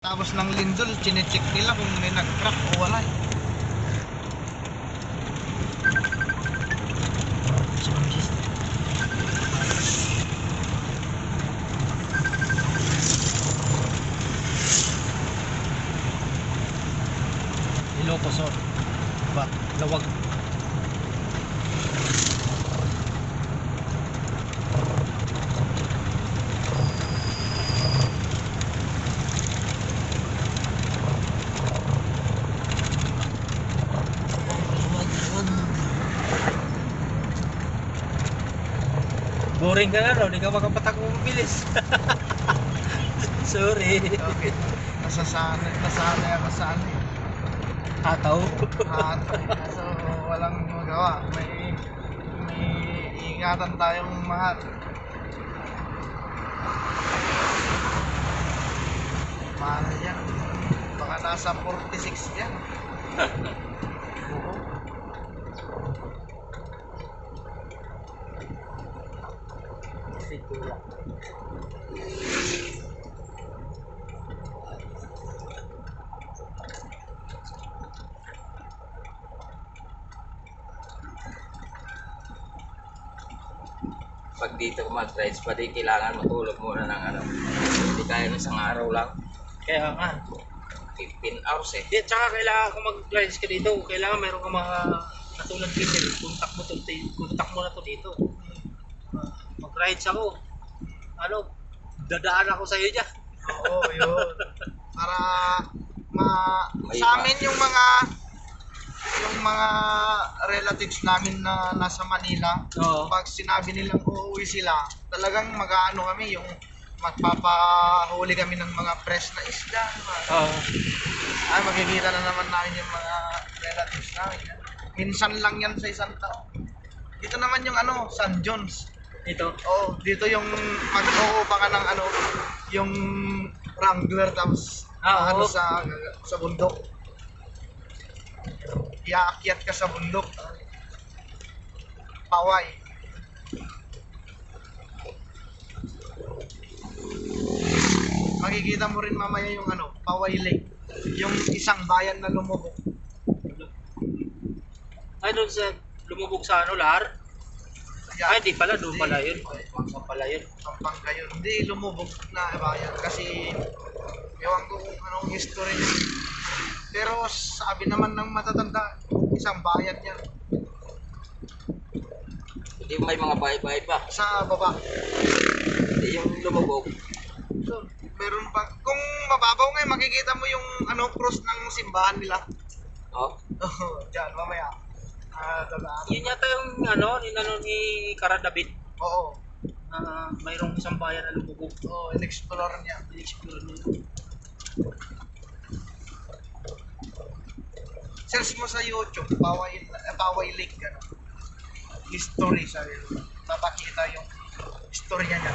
Tapos ng lindol, chinecheck nila kung may nag-crack o wala. eh. Ilocos Sur. Ba, lawag. Boring ka na no, hindi ka makapatakbo mabilis. Sorry. Okay. Nasasanay, nasanay ako sa ano eh. Ataw. At, so, walang magawa. May, may ingatan tayong mahal. Mahal yan. Baka nasa 46 yan. Oo. Pag dito mag-rides pa di kailangan matulog muna ng ano. Hindi kaya ng isang araw lang. Kaya nga. 15 hours eh. Di, tsaka kailangan kung mag-rides ka dito, kailangan meron ka mga katulad dito, contact mo to, contact mo na to dito. Ah, Mag-rides ako. Ano, dadaan ako sa iyo dyan. Oo, yun. Para ma May sa iba. amin yung mga yung mga relatives namin na nasa Manila, Oo. pag sinabi nilang uuwi sila, talagang mag-aano kami yung magpapahuli kami ng mga fresh na isda. mga- Oo. Ay, makikita na naman namin yung mga relatives namin. Minsan lang yan sa isang taon. Dito naman yung ano, San John's. Ito. Oh, dito yung mag-uupa ka ng ano, yung Wrangler tapos Ah, ano oo. sa sa bundok. Iaakyat ka sa bundok. Paway. Makikita mo rin mamaya yung ano, Paway Lake. Yung isang bayan na lumubog. Ay, doon sa lumubog sa ano, Lar? Ay, di pala, doon pala yun. Doon pala yun. Pampanga yun. Hindi lumubog na bayan kasi ewan ko kung anong history niya. Pero sabi naman ng matatanda, isang bayan yan. Hindi may mga bahay-bahay pa. Sa baba. Hindi yung lumubog. So, meron pa. Kung mababaw ngayon, makikita mo yung ano cross ng simbahan nila. Oh, Oh, dyan, mamaya. Dadaan. Yun yata yung ano, inano ni Karadabit Oo. na mayroong isang bayan na lumubog. Oo, in-explore niya. In-explore nila. Search mo sa YouTube, Paway, eh, Paway Lake, ano. History, sabi mo. Papakita yung istorya niya.